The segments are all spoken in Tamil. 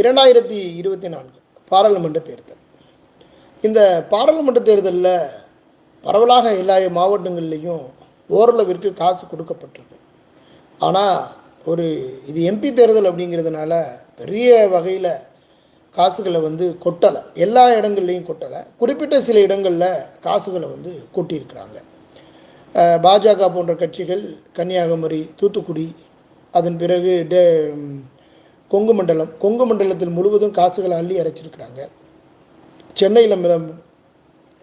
இரண்டாயிரத்தி இருபத்தி நான்கு பாராளுமன்ற தேர்தல். இந்த பாராளுமன்ற தேர்தலில் பரவலாக எல்லா மாவட்டங்கள்லேயும் ஓரளவிற்கு காசு கொடுக்கப்பட்டிருக்கு. ஆனால் ஒரு இது எம்பி தேர்தல் அப்படிங்கிறதுனால பெரிய வகையில் காசுகளை வந்து கொட்டலை. எல்லா இடங்கள்லையும் கொட்டலை. குறிப்பிட்ட சில இடங்களில் காசுகளை வந்து கொட்டியிருக்கிறாங்க. பாஜக போன்ற கட்சிகள் கன்னியாகுமரி தூத்துக்குடி அதன் பிறகு டே கொங்கு மண்டலம் கொங்கு மண்டலத்தில் முழுவதும் காசுகளை அள்ளி அரைச்சிருக்கிறாங்க சென்னையில்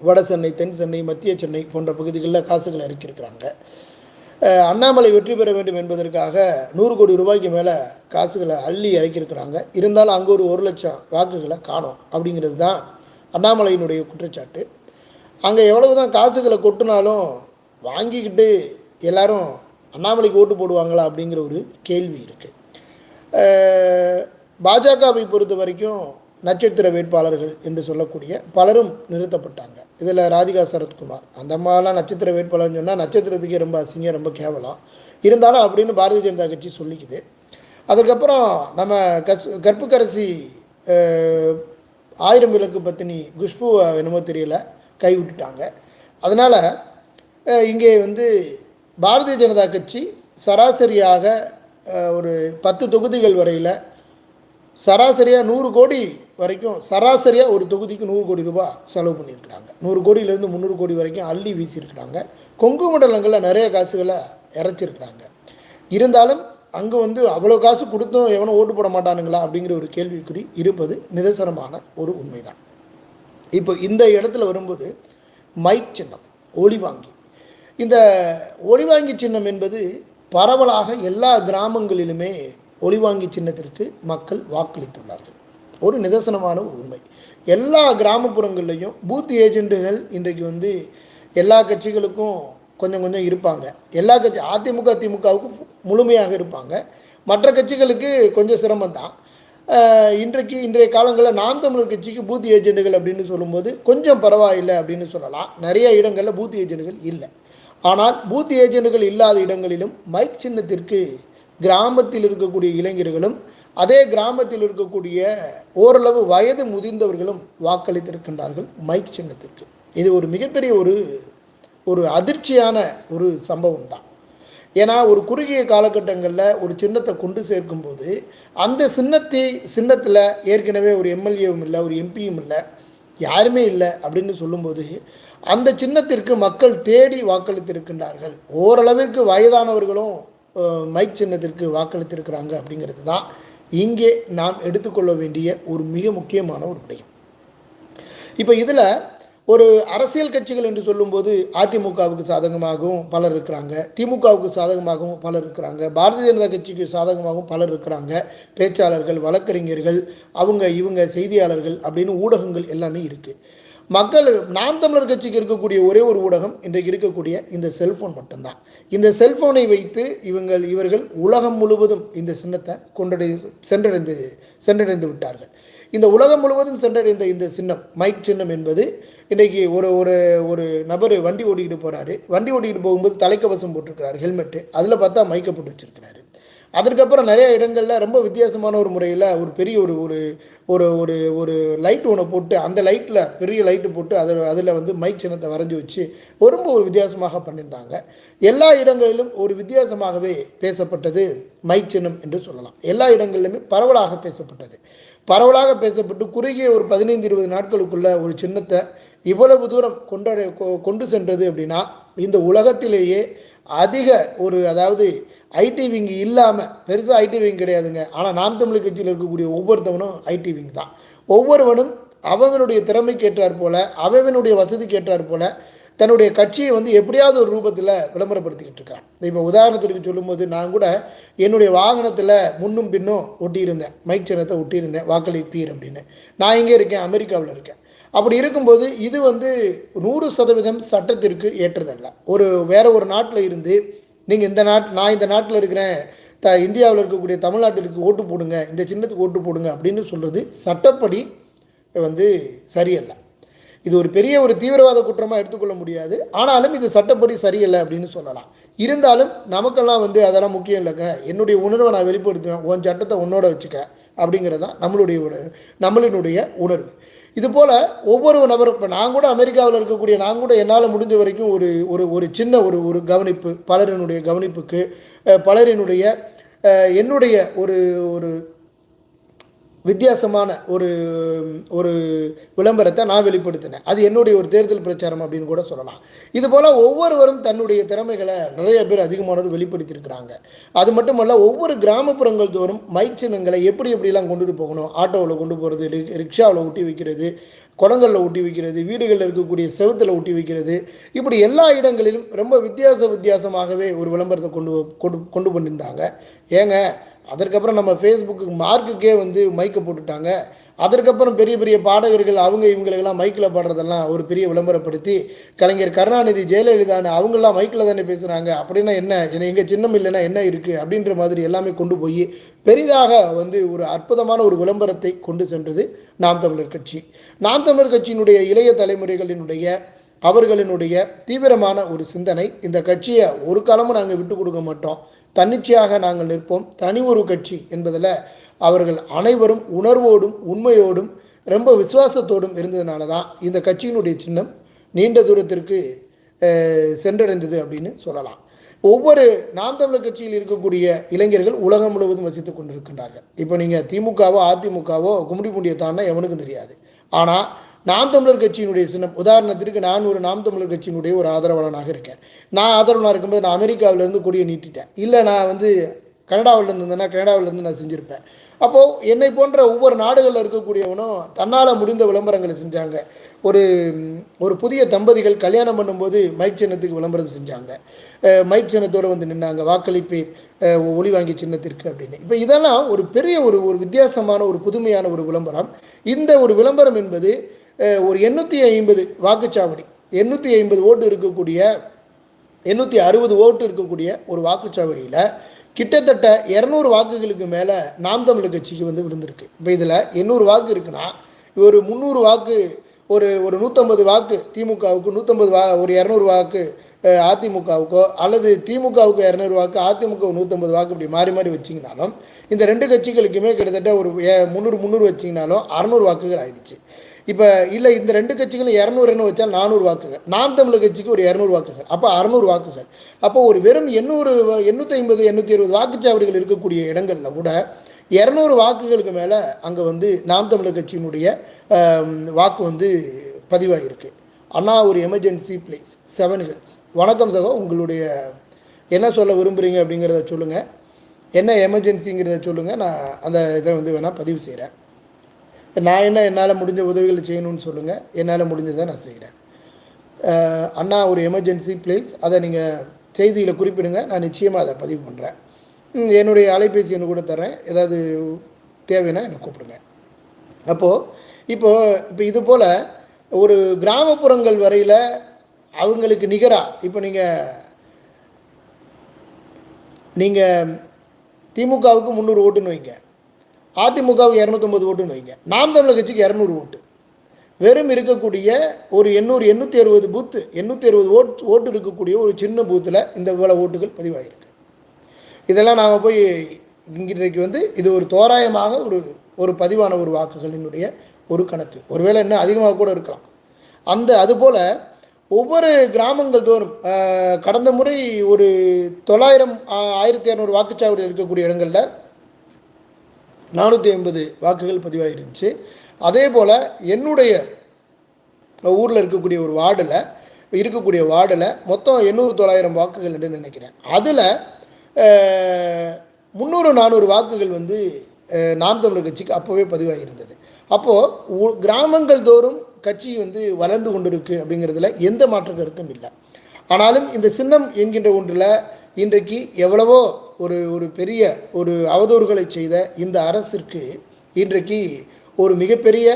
வட சென்னை தென் சென்னை மத்திய சென்னை போன்ற பகுதிகளில் காசுகளை அரைச்சிருக்கிறாங்க அண்ணாமலை வெற்றி பெற வேண்டும் என்பதற்காக நூறு கோடி ரூபாய்க்கு மேலே காசுகளை அள்ளி இறக்கியிருக்கிறாங்க இருந்தாலும் அங்கே ஒரு ஒரு லட்சம் வாக்குகளை காணோம் அப்படிங்கிறது தான் அண்ணாமலையினுடைய குற்றச்சாட்டு. அங்கே எவ்வளவு தான் காசுகளை கொட்டினாலும் வாங்கிக்கிட்டு எல்லாரும் அண்ணாமலைக்கு ஓட்டு போடுவாங்களா அப்படிங்கிற ஒரு கேள்வி இருக்குது பாஜகவை பொறுத்த வரைக்கும் நட்சத்திர வேட்பாளர்கள் என்று சொல்லக்கூடிய பலரும் நிறுத்தப்பட்டாங்க. இதில் ராதிகா சரத்குமார். அந்த அம்மாலாம் நட்சத்திர வேட்பாளர்னு சொன்னால் நட்சத்திரத்துக்கே ரொம்ப அசிங்கம் ரொம்ப கேவலம். இருந்தாலும் அப்படின்னு பாரதிய ஜனதா கட்சி சொல்லிக்குது. அதுக்கப்புறம் நம்ம கஸ் கற்புக்கரசி ஆயிரம் விளக்கு பத்தினி குஷ்பு என்னமோ தெரியல கைவிட்டுட்டாங்க அதனால் இங்கே வந்து பாரதிய ஜனதா கட்சி சராசரியாக ஒரு பத்து தொகுதிகள் வரையில் சராசரியாக நூறு கோடி வரைக்கும் சராசரியாக ஒரு தொகுதிக்கு நூறு கோடி ரூபாய் செலவு பண்ணியிருக்கிறாங்க. நூறு கோடியிலேருந்து முந்நூறு கோடி வரைக்கும் அள்ளி வீசியிருக்கிறாங்க. கொங்கு மண்டலங்களில் நிறைய காசுகளை இறைச்சிருக்கிறாங்க. இருந்தாலும் அங்கே வந்து அவ்வளோ காசு கொடுத்தும் எவனும் ஓட்டு போட மாட்டானுங்களா அப்படிங்கிற ஒரு கேள்விக்குறி இருப்பது நிதர்சனமான ஒரு உண்மைதான். இப்போ இந்த இடத்துல வரும்போது மைக் சின்னம் ஒளிவாங்கி இந்த ஒளிவாங்கி சின்னம் என்பது பரவலாக எல்லா கிராமங்களிலுமே ஒளிவாங்கி சின்னத்திற்கு மக்கள் வாக்களித்துள்ளார்கள். ஒரு நிதர்சனமான ஒரு உண்மை. எல்லா கிராமப்புறங்கள்லையும் பூத் ஏஜென்ட்டுகள் இன்றைக்கு வந்து எல்லா கட்சிகளுக்கும் கொஞ்சம் கொஞ்சம் இருப்பாங்க. எல்லா கட்சி அதிமுக திமுகவுக்கும் முழுமையாக இருப்பாங்க. மற்ற கட்சிகளுக்கு கொஞ்சம் சிரமம் தான் இன்றைக்கு இன்றைய காலங்களில் நாம் தமிழர் கட்சிக்கு பூத் ஏஜெண்டுகள் அப்படின்னு சொல்லும்போது கொஞ்சம் பரவாயில்லை அப்படின்னு சொல்லலாம். நிறைய இடங்களில் பூத் ஏஜெண்டுகள் இல்லை. ஆனால் பூத் ஏஜென்ட்டுகள் இல்லாத இடங்களிலும் மைக் சின்னத்திற்கு கிராமத்தில் இருக்கக்கூடிய இளைஞர்களும் அதே கிராமத்தில் இருக்கக்கூடிய ஓரளவு வயது முதிர்ந்தவர்களும் வாக்களித்திருக்கின்றார்கள் மைக் சின்னத்திற்கு. இது ஒரு மிகப்பெரிய ஒரு ஒரு அதிர்ச்சியான ஒரு சம்பவம் தான் ஏன்னா ஒரு குறுகிய காலகட்டங்களில் ஒரு சின்னத்தை கொண்டு சேர்க்கும்போது அந்த சின்னத்தை சின்னத்தில் ஏற்கனவே ஒரு எம்எல்ஏவும் இல்லை ஒரு எம்பியும் இல்லை யாருமே இல்லை அப்படின்னு சொல்லும்போது அந்த சின்னத்திற்கு மக்கள் தேடி வாக்களித்திருக்கின்றார்கள். ஓரளவிற்கு வயதானவர்களும் மைக் சின்னத்திற்கு வாக்களித்திருக்கிறாங்க அப்படிங்கிறது தான் இங்கே நாம் எடுத்துக்கொள்ள வேண்டிய ஒரு மிக முக்கியமான ஒரு விடயம். இப்போ இதில் ஒரு அரசியல் கட்சிகள் என்று சொல்லும்போது அதிமுகவுக்கு சாதகமாகவும் பலர் இருக்கிறாங்க திமுகவுக்கு சாதகமாகவும் பலர் இருக்கிறாங்க பாரதிய ஜனதா கட்சிக்கு சாதகமாகவும் பலர் இருக்கிறாங்க பேச்சாளர்கள் வழக்கறிஞர்கள் அவங்க இவங்க செய்தியாளர்கள் அப்படின்னு ஊடகங்கள் எல்லாமே இருக்குது மக்கள் நாம் தமிழர் கட்சிக்கு இருக்கக்கூடிய ஒரே ஒரு ஊடகம் இன்றைக்கு இருக்கக்கூடிய இந்த செல்ஃபோன் மட்டும்தான். இந்த செல்ஃபோனை வைத்து இவங்கள் இவர்கள் உலகம் முழுவதும் இந்த சின்னத்தை கொண்டடை சென்றடைந்து சென்றடைந்து விட்டார்கள். இந்த உலகம் முழுவதும் சென்றடைந்த இந்த சின்னம் மைக் சின்னம் என்பது இன்றைக்கி ஒரு ஒரு ஒரு நபர் வண்டி ஓடிக்கிட்டு போகிறாரு வண்டி ஓடிக்கிட்டு போகும்போது தலைக்கவசம் போட்டிருக்கிறாரு ஹெல்மெட்டு. அதில் பார்த்தா மைக்கை போட்டு வச்சிருக்கிறாரு. அதற்கப்புறம் நிறைய இடங்களில் ரொம்ப வித்தியாசமான ஒரு முறையில் ஒரு பெரிய ஒரு ஒரு ஒரு ஒரு ஒரு லைட் ஒன்று போட்டு அந்த லைட்டில் பெரிய லைட்டு போட்டு அதில் அதில் வந்து மைக் சின்னத்தை வரைஞ்சி வச்சு ரொம்ப ஒரு வித்தியாசமாக பண்ணியிருந்தாங்க. எல்லா இடங்களிலும் ஒரு வித்தியாசமாகவே பேசப்பட்டது மைக் சின்னம் என்று சொல்லலாம். எல்லா இடங்களிலுமே பரவலாக பேசப்பட்டது. பரவலாக பேசப்பட்டு குறுகிய ஒரு பதினைந்து இருபது நாட்களுக்குள்ள ஒரு சின்னத்தை இவ்வளவு தூரம் கொண்டாட கொ- கொண்டு சென்றது அப்படின்னா இந்த உலகத்திலேயே அதிக ஒரு அதாவது ஐடி விங் இல்லாமல் பெருசாக ஐடி விங் கிடையாதுங்க. ஆனால் நாம் தமிழ் கட்சியில் இருக்கக்கூடிய ஒவ்வொருத்தவனும் ஐடி விங் தான். ஒவ்வொருவனும் அவனுடைய திறமைக்கு ஏற்றாற் போல அவனுடைய வசதிக்கு ஏற்றாற் போல தன்னுடைய கட்சியை வந்து எப்படியாவது ஒரு ரூபத்தில் விளம்பரப்படுத்திக்கிட்டு இருக்கிறான். இப்போ உதாரணத்திற்கு சொல்லும்போது நான் கூட என்னுடைய வாகனத்தில் முன்னும் பின்னும் ஒட்டியிருந்தேன். மைக் சின்னத்தை ஒட்டியிருந்தேன். வாக்களிப்பீர் அப்படின்னு. நான் இங்கே இருக்கேன் அமெரிக்காவில் இருக்கேன். அப்படி இருக்கும்போது இது வந்து நூறு சதவீதம் சட்டத்திற்கு ஏற்றதல்ல. ஒரு வேற ஒரு நாட்டில் இருந்து நீங்கள் இந்த நாட் நான் இந்த நாட்டில் இருக்கிறேன். த இந்தியாவில் இருக்கக்கூடிய தமிழ்நாட்டிற்கு ஓட்டு போடுங்க. இந்த சின்னத்துக்கு ஓட்டு போடுங்க அப்படின்னு சொல்கிறது சட்டப்படி வந்து சரியல்ல. இது ஒரு பெரிய ஒரு தீவிரவாத குற்றமாக எடுத்துக்கொள்ள முடியாது. ஆனாலும் இது சட்டப்படி சரியில்லை அப்படின்னு சொல்லலாம். இருந்தாலும் நமக்கெல்லாம் வந்து அதெல்லாம் முக்கியம் இல்லைங்க. என்னுடைய உணர்வை நான் வெளிப்படுத்துவேன். உன் சட்டத்தை உன்னோட வச்சுக்க அப்படிங்கிறது தான் நம்மளுடைய நம்மளினுடைய உணர்வு. இதுபோல் ஒவ்வொரு நபரும் இப்போ நான் கூட அமெரிக்காவில் இருக்கக்கூடிய நான் கூட என்னால் முடிஞ்ச வரைக்கும் ஒரு ஒரு ஒரு சின்ன ஒரு ஒரு கவனிப்பு பலரினுடைய கவனிப்புக்கு பலரினுடைய என்னுடைய ஒரு ஒரு வித்தியாசமான ஒரு ஒரு விளம்பரத்தை நான் வெளிப்படுத்தினேன். அது என்னுடைய ஒரு தேர்தல் பிரச்சாரம் அப்படின்னு கூட சொல்லலாம். இதுபோல் ஒவ்வொருவரும் தன்னுடைய திறமைகளை நிறைய பேர் அதிகமானவர் வெளிப்படுத்தியிருக்கிறாங்க. அது மட்டுமல்ல ஒவ்வொரு கிராமப்புறங்கள் தோறும் மைக் சின்னங்களை எப்படி எப்படிலாம் கொண்டுட்டு போகணும் ஆட்டோவில் கொண்டு போகிறது ரிக்ஷாவில் ஒட்டி வைக்கிறது குடங்களில் ஒட்டி வைக்கிறது வீடுகளில் இருக்கக்கூடிய செவத்தில் ஒட்டி வைக்கிறது இப்படி எல்லா இடங்களிலும் ரொம்ப வித்தியாச வித்தியாசமாகவே ஒரு விளம்பரத்தை கொண்டு கொண்டு கொண்டு பண்ணியிருந்தாங்க ஏங்க அதற்கப்புறம் நம்ம ஃபேஸ்புக்கு மார்க்குக்கே வந்து மைக்கை போட்டுட்டாங்க. அதற்கப்புறம் பெரிய பெரிய பாடகர்கள் அவங்க இவங்களுக்கெல்லாம் மைக்கில் பாடுறதெல்லாம் ஒரு பெரிய விளம்பரப்படுத்தி கலைஞர் கருணாநிதி ஜெயலலிதான்னு அவங்களாம் மைக்கில் தானே பேசுகிறாங்க அப்படின்னா என்ன? என்ன எங்கள் சின்னம் இல்லைன்னா என்ன இருக்குது அப்படின்ற மாதிரி எல்லாமே கொண்டு போய் பெரிதாக வந்து ஒரு அற்புதமான ஒரு விளம்பரத்தை கொண்டு சென்றது நாம் தமிழர் கட்சி. நாம் தமிழர் கட்சியினுடைய இளைய தலைமுறைகளினுடைய அவர்களினுடைய தீவிரமான ஒரு சிந்தனை இந்த கட்சியை ஒரு காலமும் நாங்கள் விட்டு கொடுக்க மாட்டோம். தன்னிச்சையாக நாங்கள் நிற்போம். தனி ஒரு கட்சி என்பதில் அவர்கள் அனைவரும் உணர்வோடும் உண்மையோடும் ரொம்ப விசுவாசத்தோடும் இருந்ததுனால தான் இந்த கட்சியினுடைய சின்னம் நீண்ட தூரத்திற்கு சென்றடைந்தது அப்படின்னு சொல்லலாம். ஒவ்வொரு நாம் தமிழர் கட்சியில் இருக்கக்கூடிய இளைஞர்கள் உலகம் முழுவதும் வசித்துக் கொண்டிருக்கின்றார்கள். இப்போ நீங்கள் திமுகவோ அதிமுகவோ கும்மிடி பூண்டியை தாண்டா எவனுக்கும் தெரியாது. ஆனால் நாம் தமிழர் கட்சியினுடைய சின்னம் உதாரணத்திற்கு நான் ஒரு நாம் தமிழர் கட்சியினுடைய ஒரு ஆதரவாளனாக இருக்கேன். நான் ஆதரவாளனாக இருக்கும்போது நான் அமெரிக்காவிலேருந்து கொடியை நீட்டிட்டேன். இல்லை நான் வந்து கனடாவில் இருந்தேன்னா கனடாவிலேருந்து நான் செஞ்சுருப்பேன். அப்போது என்னை போன்ற ஒவ்வொரு நாடுகளில் இருக்கக்கூடியவனும் தன்னால் முடிந்த விளம்பரங்களை செஞ்சாங்க. ஒரு ஒரு புதிய தம்பதிகள் கல்யாணம் பண்ணும்போது மைக் சின்னத்துக்கு விளம்பரம் செஞ்சாங்க. மைக் சின்னத்தோடு வந்து நின்னாங்க. வாக்களிப்பு ஒளி வாங்கி சின்னத்திற்கு அப்படின்னு. இப்போ இதெல்லாம் ஒரு பெரிய ஒரு ஒரு வித்தியாசமான ஒரு புதுமையான ஒரு விளம்பரம். இந்த ஒரு விளம்பரம் என்பது ஒரு எண்ணூற்றி ஐம்பது வாக்குச்சாவடி எண்ணூற்றி ஐம்பது ஓட்டு இருக்கக்கூடிய எண்ணூற்றி அறுபது ஓட்டு இருக்கக்கூடிய ஒரு வாக்குச்சாவடியில் கிட்டத்தட்ட இரநூறு வாக்குகளுக்கு மேலே நாம் தமிழர் கட்சிக்கு வந்து விழுந்திருக்கு. இப்போ இதில் எண்ணூறு வாக்கு இருக்குன்னா ஒரு முந்நூறு வாக்கு ஒரு ஒரு நூற்றம்பது வாக்கு திமுகவுக்கு நூற்றம்பது வா ஒரு இரநூறு வாக்கு அதிமுகவுக்கோ அல்லது திமுகவுக்கு இரநூறு வாக்கு அதிமுக நூற்றம்பது வாக்கு இப்படி மாறி மாறி வச்சிங்கனாலும் இந்த ரெண்டு கட்சிகளுக்குமே கிட்டத்தட்ட ஒரு முந்நூறு முந்நூறு வச்சிங்கனாலும் அறநூறு வாக்குகள் ஆயிடுச்சு. இப்போ இல்லை இந்த ரெண்டு கட்சிகளும் இரநூறுன்னு வச்சால் நானூறு வாக்குகள். நாம் தமிழர் கட்சிக்கு ஒரு இரநூறு வாக்குகள். அப்போ அறநூறு வாக்குகள். அப்போ ஒரு வெறும் எண்ணூறு எண்ணூற்றி ஐம்பது எண்ணூற்றி இருபது வாக்குச்சாவடிகள் இருக்கக்கூடிய இடங்களில் கூட இரநூறு வாக்குகளுக்கு மேலே அங்கே வந்து நாம் தமிழர் கட்சியினுடைய வாக்கு வந்து பதிவாகியிருக்கு அண்ணா ஒரு எமர்ஜென்சி பிளேஸ் செவன் ஹில்ஸ் வணக்கம் சகோ உங்களுடைய என்ன சொல்ல விரும்புகிறீங்க அப்படிங்கிறத சொல்லுங்கள் என்ன எமர்ஜென்சிங்கிறத சொல்லுங்கள் நான் அந்த இதை வந்து வேணால் பதிவு செய்கிறேன் நான் என்ன என்னால் முடிஞ்ச உதவிகளை செய்யணும்னு சொல்லுங்கள் என்னால் முடிஞ்சதை நான் செய்கிறேன் அண்ணா ஒரு எமர்ஜென்சி பிளேஸ் அதை நீங்கள் செய்தியில் குறிப்பிடுங்க. நான் நிச்சயமாக அதை பதிவு பண்ணுறேன் என்னுடைய அலைபேசி எண்ணு கூட தரேன் ஏதாவது தேவைன்னா என்னை கூப்பிடுங்க. அப்போது இப்போது இப்போ இது போல் ஒரு கிராமப்புறங்கள் வரையில் அவங்களுக்கு நிகராக இப்போ நீங்கள் நீங்கள் திமுகவுக்கு முந்நூறு ஓட்டுன்னு வைங்க. அதிமுகவுக்கு இரநூத்தொம்பது ஓட்டுன்னு வைங்க. நாம் தமிழர் கட்சிக்கு இரநூறு ஓட்டு வெறும் இருக்கக்கூடிய ஒரு எண்ணூறு எண்ணூற்றி அறுபது பூத்து எண்ணூற்றி அறுபது ஓட் ஓட்டு இருக்கக்கூடிய ஒரு சின்ன பூத்தில் இந்த இவ்வளோ ஓட்டுகள் பதிவாகிருக்கு இதெல்லாம் நாம் போய் இன்றைக்கு வந்து இது ஒரு தோராயமாக ஒரு ஒரு பதிவான ஒரு வாக்குகளினுடைய ஒரு கணக்கு. ஒருவேளை இன்னும் அதிகமாக கூட இருக்கலாம். அந்த அதுபோல் ஒவ்வொரு கிராமங்கள் தோறும் கடந்த முறை ஒரு தொள்ளாயிரம் ஆயிரத்தி இரநூறு வாக்குச்சாவடி இருக்கக்கூடிய இடங்களில் நானூற்றி ஐம்பது வாக்குகள் பதிவாகிருந்துச்சு அதே போல் என்னுடைய ஊரில் இருக்கக்கூடிய ஒரு வார்டில் இருக்கக்கூடிய வார்டில் மொத்தம் எண்ணூறு தொள்ளாயிரம் வாக்குகள் என்று நினைக்கிறேன். அதில் முந்நூறு நானூறு வாக்குகள் வந்து நாம் தமிழர் கட்சிக்கு அப்போவே பதிவாகியிருந்தது அப்போது கிராமங்கள் தோறும் கட்சி வந்து வளர்ந்து கொண்டிருக்கு அப்படிங்கிறதுல எந்த மாற்று கருத்தும் இல்லை. ஆனாலும் இந்த சின்னம் என்கின்ற ஒன்றில் இன்றைக்கு எவ்வளவோ ஒரு ஒரு பெரிய ஒரு அவதூறுகளை செய்த இந்த அரசிற்கு இன்றைக்கு ஒரு மிகப்பெரிய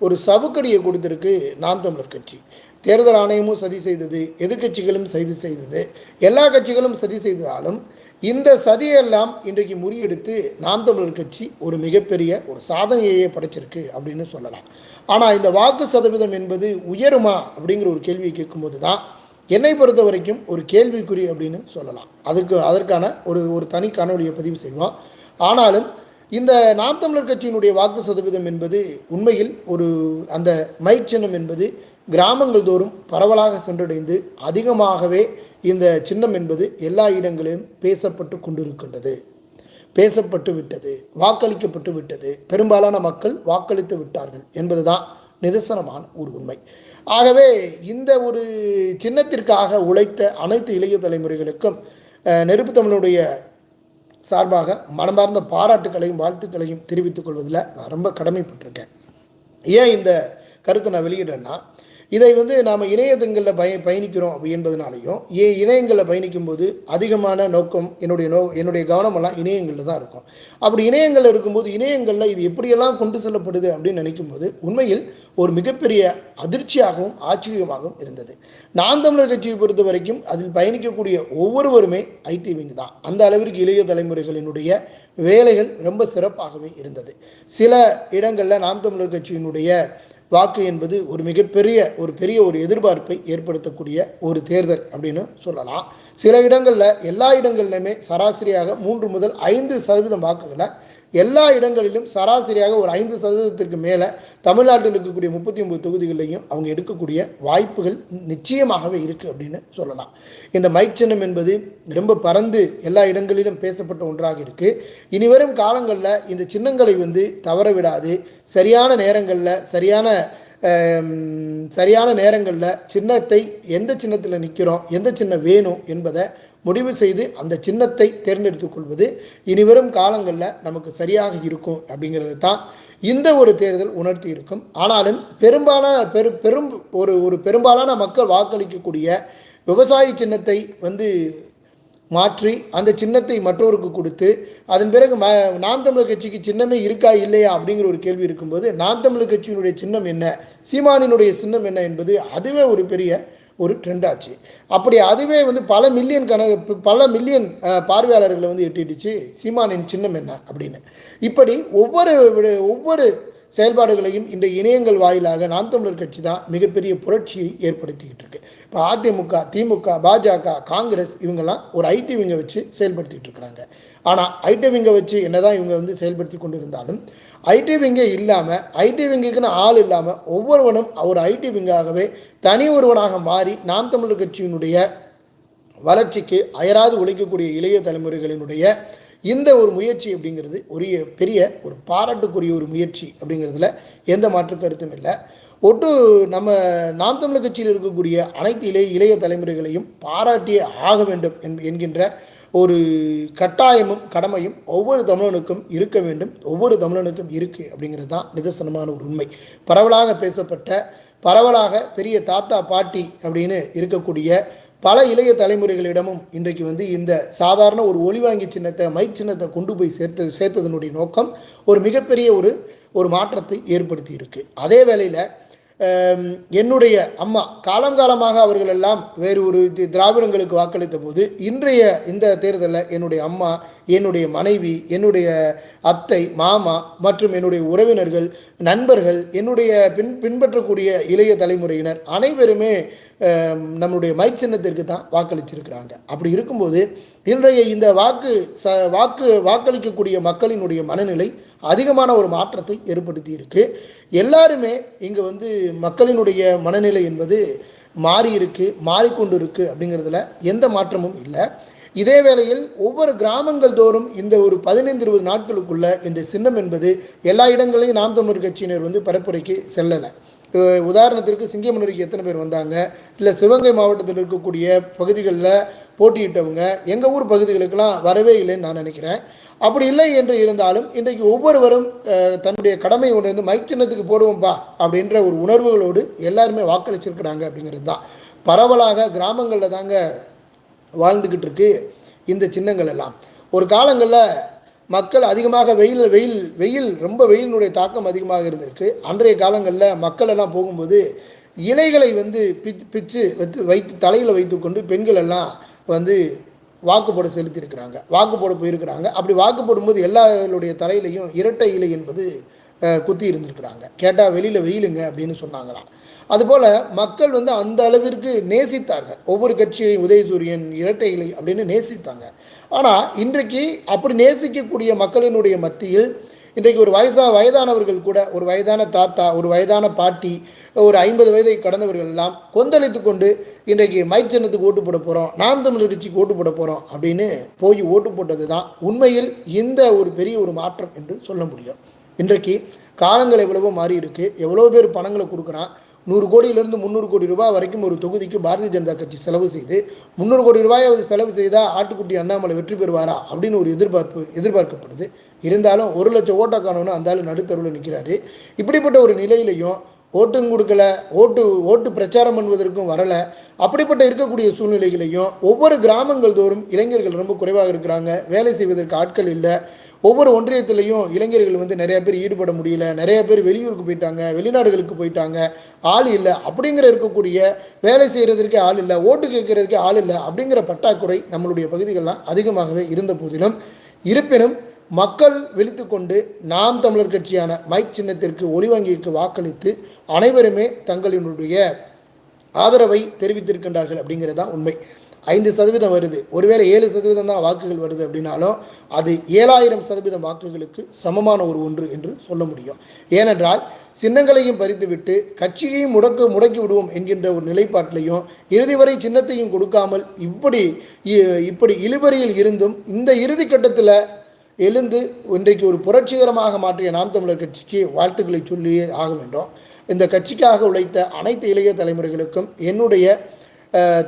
ஒரு சவுக்கடியை கொடுத்திருக்கு நாம் தமிழர் கட்சி. தேர்தல் ஆணையமும் சதி செய்தது எதிர்க்கட்சிகளும் சதி செய்தது எல்லா கட்சிகளும் சதி செய்ததாலும் இந்த சதியெல்லாம் இன்றைக்கு முறியெடுத்து நாம் தமிழர் கட்சி ஒரு மிகப்பெரிய ஒரு சாதனையே படைச்சிருக்கு அப்படின்னு சொல்லலாம். ஆனால் இந்த வாக்கு சதவீதம் என்பது உயருமா அப்படிங்கிற ஒரு கேள்வியை கேட்கும்போது தான் என்னை பொறுத்த வரைக்கும் ஒரு கேள்விக்குறி அப்படின்னு சொல்லலாம். அதுக்கு அதற்கான ஒரு ஒரு தனி காணொலியை பதிவு செய்வோம். ஆனாலும் இந்த நாம் தமிழர் கட்சியினுடைய வாக்கு சதவீதம் என்பது உண்மையில் ஒரு அந்த மைக் சின்னம் என்பது கிராமங்கள் தோறும் பரவலாக சென்றடைந்து அதிகமாகவே இந்த சின்னம் என்பது எல்லா இடங்களிலும் பேசப்பட்டு கொண்டிருக்கின்றது. பேசப்பட்டு விட்டது வாக்களிக்கப்பட்டு விட்டது. பெரும்பாலான மக்கள் வாக்களித்து விட்டார்கள் என்பதுதான் நிதர்சனமான ஒரு உண்மை. ஆகவே இந்த ஒரு சின்னத்திற்காக உழைத்த அனைத்து இளைய தலைமுறைகளுக்கும் நெருப்பு தமிழுடைய சார்பாக மனமார்ந்த பாராட்டுக்களையும் வாழ்த்துக்களையும் தெரிவித்துக் கொள்வதில் நான் ரொம்ப கடமைப்பட்டிருக்கேன். ஏன் இந்த கருத்தை நான் வெளியிடுறேன்னா இதை வந்து நாம் இணையதங்களில் பய பயணிக்கிறோம் அப்படி என்பதனாலையும் ஏன் இணையங்களில் பயணிக்கும் போது அதிகமான நோக்கம் என்னுடைய நோ என்னுடைய கவனமெல்லாம் இணையங்களில் தான் இருக்கும். அப்படி இணையங்களில் இருக்கும்போது இணையங்களில் இது எப்படியெல்லாம் கொண்டு செல்லப்படுது அப்படின்னு நினைக்கும்போது உண்மையில் ஒரு மிகப்பெரிய அதிர்ச்சியாகவும் ஆச்சரியமாகவும் இருந்தது. நாம் தமிழர் கட்சியை பொறுத்த வரைக்கும் அதில் பயணிக்கக்கூடிய ஒவ்வொருவருமே ஐடி விங் தான். அந்த அளவிற்கு இளைய தலைமுறைகளினுடைய வேலைகள் ரொம்ப சிறப்பாகவே இருந்தது. சில இடங்களில் நாம் தமிழர் கட்சியினுடைய வாக்கு என்பது ஒரு மிகப்பெரிய ஒரு பெரிய ஒரு எதிர்பார்ப்பை ஏற்படுத்தக்கூடிய ஒரு தேர்தல் அப்படின்னு சொல்லலாம். சில இடங்களில் எல்லா இடங்கள்லையுமே சராசரியாக மூன்று முதல் ஐந்து சதவீதம் வாக்குகளை எல்லா இடங்களிலும் சராசரியாக ஒரு ஐந்து சதவீதத்திற்கு மேலே தமிழ்நாட்டில் இருக்கக்கூடிய முப்பத்தி ஒன்பது தொகுதிகளிலையும் அவங்க எடுக்கக்கூடிய வாய்ப்புகள் நிச்சயமாகவே இருக்குது அப்படின்னு சொல்லலாம். இந்த மைக் சின்னம் என்பது ரொம்ப பறந்து எல்லா இடங்களிலும் பேசப்பட்ட ஒன்றாக இருக்குது இனிவரும் காலங்களில் இந்த சின்னங்களை வந்து தவற விடாது. சரியான நேரங்களில் சரியான சரியான நேரங்களில் சின்னத்தை எந்த சின்னத்தில் நிற்கிறோம் எந்த சின்னம் வேணும் என்பதை முடிவு செய்து அந்த சின்னத்தை தேர்ந்தெடுத்துக் கொள்வது இனிவரும் காலங்களில் நமக்கு சரியாக இருக்கும் அப்படிங்கிறது தான் இந்த ஒரு தேர்தல் உணர்த்தி இருக்கும். ஆனாலும் பெரும்பாலான பெரு பெரும் ஒரு ஒரு பெரும்பாலான மக்கள் வாக்களிக்கக்கூடிய விவசாய சின்னத்தை வந்து மாற்றி அந்த சின்னத்தை மற்றவருக்கு கொடுத்து அதன் பிறகு ம நாம் தமிழர் கட்சிக்கு சின்னமே இருக்கா இல்லையா அப்படிங்கிற ஒரு கேள்வி இருக்கும்போது நாம் தமிழர் கட்சியினுடைய சின்னம் என்ன? சீமானினுடைய சின்னம் என்ன என்பது அதுவே ஒரு பெரிய ஒரு ட்ரெண்ட் ஆச்சு. அப்படி அதுவே வந்து பல மில்லியன் கணக்கு பல மில்லியன் பார்வையாளர்களை வந்து எட்டிடுச்சு. சீமானின் சின்னம் என்ன அப்படின்னு. இப்படி ஒவ்வொரு விட- ஒவ்வொரு செயல்பாடுகளையும் இந்த இணையங்கள் வாயிலாக நாம் தமிழர் கட்சி தான் மிகப்பெரிய புரட்சியை ஏற்படுத்திக்கிட்டு இருக்கு. இப்போ அதிமுக திமுக பாஜக காங்கிரஸ் இவங்கெல்லாம் ஒரு ஐடி விங்கை வச்சு செயல்படுத்திக்கிட்டு இருக்கிறாங்க. ஆனால் ஐடி விங்கை வச்சு என்னதான் இவங்க வந்து செயல்படுத்தி கொண்டு இருந்தாலும் ஐடி விங்கே இல்லாமல் ஐடி விங்குக்குன்னு ஆள் இல்லாமல் ஒவ்வொருவனும் ஒரு ஐடி விங்காகவே தனி ஒருவனாக மாறி நாம் தமிழர் கட்சியினுடைய வளர்ச்சிக்கு அயராது உழைக்கக்கூடிய இளைய தலைமுறைகளினுடைய இந்த ஒரு முயற்சி அப்படிங்கிறது ஒரு பெரிய ஒரு பாராட்டுக்குரிய ஒரு முயற்சி அப்படிங்கிறதுல எந்த மாற்று கருத்தும் இல்லை. ஒட்டு நம்ம நாம் தமிழர் கட்சியில் இருக்கக்கூடிய அனைத்து இளைய இளைய தலைமுறைகளையும் பாராட்டியே ஆக வேண்டும் என்- என்கின்ற ஒரு கட்டாயமும் கடமையும் ஒவ்வொரு தமிழனுக்கும் இருக்க வேண்டும். ஒவ்வொரு தமிழனுக்கும் இருக்குது அப்படிங்கிறது தான் நிதர்சனமான ஒரு உண்மை. பரவலாக பேசப்பட்ட பரவலாக பெரிய தாத்தா பாட்டி அப்படின்னு இருக்கக்கூடிய பல இளைய தலைமுறைகளிடமும் இன்றைக்கு வந்து இந்த சாதாரண ஒரு ஒளிவாங்கி சின்னத்தை மைக் சின்னத்தை கொண்டு போய் சேர்த்து சேர்த்ததனுடைய நோக்கம் ஒரு மிகப்பெரிய ஒரு ஒரு மாற்றத்தை ஏற்படுத்தி இருக்கு. அதே வேளையில் என்னுடைய அம்மா காலங்காலமாக அவர்கள் எல்லாம் வேறு ஒரு திராவிடங்களுக்கு வாக்களித்த போது இன்றைய இந்த தேர்தலில் என்னுடைய அம்மா என்னுடைய மனைவி என்னுடைய அத்தை மாமா மற்றும் என்னுடைய உறவினர்கள் நண்பர்கள் என்னுடைய பின் பின்பற்றக்கூடிய இளைய தலைமுறையினர் அனைவருமே நம்முடைய மைச்சின்னத்திற்கு தான் வாக்களிச்சிருக்கிறாங்க. அப்படி இருக்கும்போது இன்றைய இந்த வாக்கு ச வாக்கு வாக்களிக்கக்கூடிய மக்களினுடைய மனநிலை அதிகமான ஒரு மாற்றத்தை ஏற்படுத்தி இருக்கு எல்லாருமே இங்கே வந்து மக்களினுடைய மனநிலை என்பது மாறி இருக்கு மாறிக்கொண்டு இருக்கு அப்படிங்கிறதுல எந்த மாற்றமும் இல்லை. இதே வேளையில் ஒவ்வொரு கிராமங்கள் தோறும் இந்த ஒரு பதினைந்து இருபது நாட்களுக்குள்ள இந்த சின்னம் என்பது எல்லா இடங்களையும் நாம் தமிழர் கட்சியினர் வந்து பரப்புரைக்கு செல்லலை உதாரணத்திற்கு சிங்கமனூருக்கு எத்தனை பேர் வந்தாங்க? இல்லை சிவகங்கை மாவட்டத்தில் இருக்கக்கூடிய பகுதிகளில் போட்டியிட்டவங்க எங்கள் ஊர் பகுதிகளுக்கெல்லாம் வரவே இல்லைன்னு நான் நினைக்கிறேன். அப்படி இல்லை என்று இருந்தாலும் இன்றைக்கு ஒவ்வொருவரும் தன்னுடைய கடமை உணர்ந்து மைக் சின்னத்துக்கு போடுவோம்பா அப்படின்ற ஒரு உணர்வுகளோடு எல்லாருமே வாக்களிச்சிருக்கிறாங்க அப்படிங்கிறது தான். பரவலாக கிராமங்களில் தாங்க வாழ்ந்துக்கிட்டு இருக்கு இந்த சின்னங்கள் எல்லாம். ஒரு காலங்களில் மக்கள் அதிகமாக வெயில் வெயில் வெயில் ரொம்ப வெயிலினுடைய தாக்கம் அதிகமாக இருந்திருக்கு. அன்றைய காலங்களில் மக்கள் எல்லாம் போகும்போது இலைகளை வந்து பிச்சு பிச்சு வைத்து வைத்து தலையில் வைத்துக்கொண்டு பெண்கள் எல்லாம் வந்து வாக்கு போட செலுத்தியிருக்கிறாங்க. வாக்கு போட போயிருக்கிறாங்க. அப்படி வாக்கு போடும்போது எல்லாருடைய தலையிலையும் இரட்டை இலை என்பது குத்தி இருந்திருக்கிறாங்க. கேட்டால் வெளியில் வெயிலுங்க அப்படின்னு சொன்னாங்களாம். அதுபோல் மக்கள் வந்து அந்த அளவிற்கு நேசித்தார்கள். ஒவ்வொரு கட்சியையும் உதயசூரியன் இரட்டை இலை அப்படின்னு நேசித்தாங்க. ஆனால் இன்றைக்கு அப்படி நேசிக்கக்கூடிய மக்களினுடைய மத்தியில் இன்றைக்கு ஒரு வயசா வயதானவர்கள் கூட ஒரு வயதான தாத்தா ஒரு வயதான பாட்டி ஒரு ஐம்பது வயதை கடந்தவர்கள் எல்லாம் கொந்தளித்து கொண்டு இன்றைக்கு மைச்சனத்துக்கு ஓட்டு போட போகிறோம் நாம் தமிழர் கட்சிக்கு ஓட்டு போட போகிறோம் அப்படின்னு போய் ஓட்டு போட்டது தான் உண்மையில் இந்த ஒரு பெரிய ஒரு மாற்றம் என்று சொல்ல முடியும். இன்றைக்கு காலங்கள் எவ்வளவோ மாறி இருக்கு. எவ்வளோ பேர் பணங்களை கொடுக்குறான். நூறு கோடியிலிருந்து முந்நூறு கோடி ரூபாய் வரைக்கும் ஒரு தொகுதிக்கு பாரதிய ஜனதா கட்சி செலவு செய்து முந்நூறு கோடி ரூபாயாவது செலவு செய்தால் ஆட்டுக்குட்டி அண்ணாமலை வெற்றி பெறுவாரா அப்படின்னு ஒரு எதிர்பார்ப்பு எதிர்பார்க்கப்படுது. இருந்தாலும் ஒரு லட்சம் ஓட்டை காணணும் அந்த ஆள் நடுத்தருவில் நிற்கிறாரு இப்படிப்பட்ட ஒரு நிலையிலையும் ஓட்டும் கொடுக்கல ஓட்டு ஓட்டு பிரச்சாரம் பண்ணுவதற்கும் வரலை. அப்படிப்பட்ட இருக்கக்கூடிய சூழ்நிலைகளையும் ஒவ்வொரு கிராமங்கள் தோறும் இளைஞர்கள் ரொம்ப குறைவாக இருக்கிறாங்க. வேலை செய்வதற்கு ஆட்கள் இல்லை. ஒவ்வொரு ஒன்றியத்திலையும் இளைஞர்கள் வந்து நிறைய பேர் ஈடுபட முடியல நிறைய பேர் வெளியூருக்கு போயிட்டாங்க வெளிநாடுகளுக்கு போயிட்டாங்க ஆள் இல்லை. அப்படிங்கிற இருக்கக்கூடிய வேலை செய்கிறதுக்கே ஆள் இல்லை ஓட்டு கேட்கறதுக்கே ஆள் இல்லை அப்படிங்கிற பட்டாக்குறை நம்மளுடைய பகுதிகளெலாம் அதிகமாகவே இருந்த போதிலும் இருப்பினும் மக்கள் விழித்து கொண்டு நாம் தமிழர் கட்சியான மைக் சின்னத்திற்கு ஒளிவங்கிக்கு வாக்களித்து அனைவருமே தங்களினுடைய ஆதரவை தெரிவித்திருக்கின்றார்கள் அப்படிங்கிறது தான் உண்மை. ஐந்து சதவீதம் வருது. ஒருவேளை ஏழு சதவீதம் தான் வாக்குகள் வருது அப்படின்னாலும் அது ஏழாயிரம் சதவீதம் வாக்குகளுக்கு சமமான ஒரு ஒன்று என்று சொல்ல முடியும். ஏனென்றால் சின்னங்களையும் பறித்துவிட்டு கட்சியையும் முடக்க முடக்கி விடுவோம் என்கின்ற ஒரு நிலைப்பாட்டிலையும் இறுதி வரை சின்னத்தையும் கொடுக்காமல் இப்படி இ- இப்படி இழுபறியில் இருந்தும் இந்த இறுதி கட்டத்தில் எழுந்து இன்றைக்கு ஒரு புரட்சிகரமாக மாற்றிய நாம் தமிழர் கட்சிக்கு வாழ்த்துக்களை சொல்லியே ஆக வேண்டும். இந்த கட்சிக்காக உழைத்த அனைத்து இளைய தலைமுறைகளுக்கும் என்னுடைய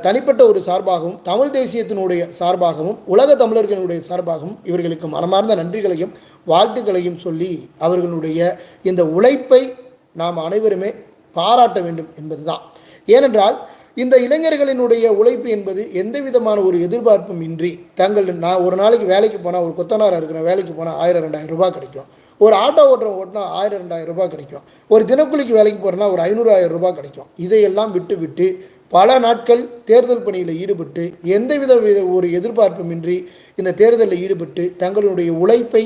தனிப்பட்ட ஒரு சார்பாகவும் தமிழ் தேசியத்தினுடைய சார்பாகவும் உலக தமிழர்களுடைய சார்பாகவும் இவர்களுக்கு மனமார்ந்த நன்றிகளையும் வாழ்த்துக்களையும் சொல்லி அவர்களுடைய இந்த உழைப்பை நாம் அனைவருமே பாராட்ட வேண்டும் என்பதுதான். ஏனென்றால் இந்த இளைஞர்களினுடைய உழைப்பு என்பது எந்த விதமான ஒரு எதிர்பார்ப்பும் இன்றி தங்கள் நான் ஒரு நாளைக்கு வேலைக்கு போனால் ஒரு கொத்தனாராக இருக்கிற வேலைக்கு போனால் ஆயிரம் ரெண்டாயிரம் ரூபாய் கிடைக்கும். ஒரு ஆட்டோ ஓட்டுற ஓட்டினா ஆயிரம் ரெண்டாயிரம் ரூபாய் கிடைக்கும். ஒரு தினக்கூலிக்கு வேலைக்கு போகிறனா ஒரு ஐநூறு ஆயிரம் ரூபாய் கிடைக்கும். இதையெல்லாம் விட்டு விட்டு பல நாட்கள் தேர்தல் பணியில் ஈடுபட்டு எந்தவித வித ஒரு எதிர்பார்ப்புமின்றி இந்த தேர்தலில் ஈடுபட்டு தங்களுடைய உழைப்பை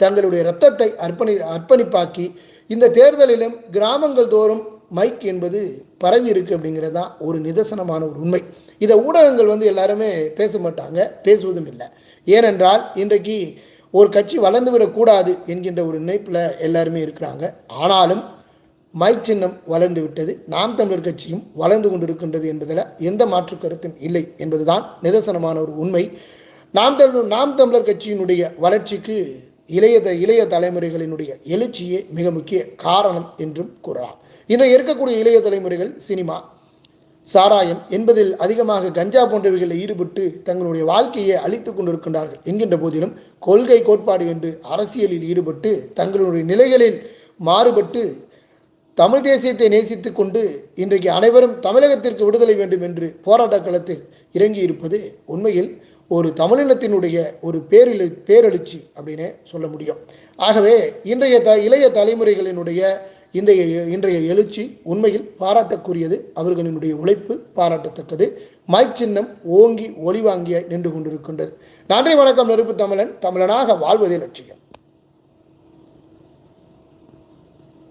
தங்களுடைய இரத்தத்தை அர்ப்பணி அர்ப்பணிப்பாக்கி இந்த தேர்தலிலும் கிராமங்கள் தோறும் மைக் என்பது பரவி இருக்கு அப்படிங்கிறது தான் ஒரு நிதர்சனமான ஒரு உண்மை. இதை ஊடகங்கள் வந்து எல்லாருமே பேச மாட்டாங்க பேசுவதும் இல்லை. ஏனென்றால் இன்றைக்கு ஒரு கட்சி வளர்ந்து விடக்கூடாது என்கின்ற ஒரு நினைப்பில் எல்லாருமே இருக்கிறாங்க. ஆனாலும் மைக் சின்னம் வளர்ந்து விட்டது. நாம் தமிழர் கட்சியும் வளர்ந்து கொண்டிருக்கின்றது என்பதில் எந்த மாற்று கருத்தும் இல்லை என்பதுதான் நிதர்சனமான ஒரு உண்மை. நாம் தமிழ் நாம் தமிழர் கட்சியினுடைய வளர்ச்சிக்கு இளைய த- இளைய தலைமுறைகளினுடைய எழுச்சியே மிக முக்கிய காரணம் என்றும் கூறலாம். இன்றைய இருக்கக்கூடிய இளைய தலைமுறைகள் சினிமா சாராயம் என்பதில் அதிகமாக கஞ்சா போன்றவைகளில் ஈடுபட்டு தங்களுடைய வாழ்க்கையை அழித்துக் கொண்டிருக்கின்றார்கள் என்கின்ற போதிலும் கொள்கை கோட்பாடு என்று அரசியலில் ஈடுபட்டு தங்களுடைய நிலைகளில் மாறுபட்டு தமிழ் தேசியத்தை நேசித்து கொண்டு இன்றைக்கு அனைவரும் தமிழகத்திற்கு விடுதலை வேண்டும் என்று போராட்ட களத்தில் இறங்கி இருப்பது உண்மையில் ஒரு தமிழினத்தினுடைய ஒரு பேரிழி பேரெழுச்சி அப்படின்னே சொல்ல முடியும். ஆகவே இன்றைய த இளைய தலைமுறைகளினுடைய இந்த இன்றைய எழுச்சி உண்மையில் பாராட்டக்கூடியது அவர்களினுடைய உழைப்பு பாராட்டத்தக்கது. மைக் சின்னம் ஓங்கி ஒளிவாங்கிய நின்று கொண்டிருக்கின்றது. நன்றி வணக்கம் நெருப்பு தமிழன். தமிழனாக வாழ்வதே லட்சியம்.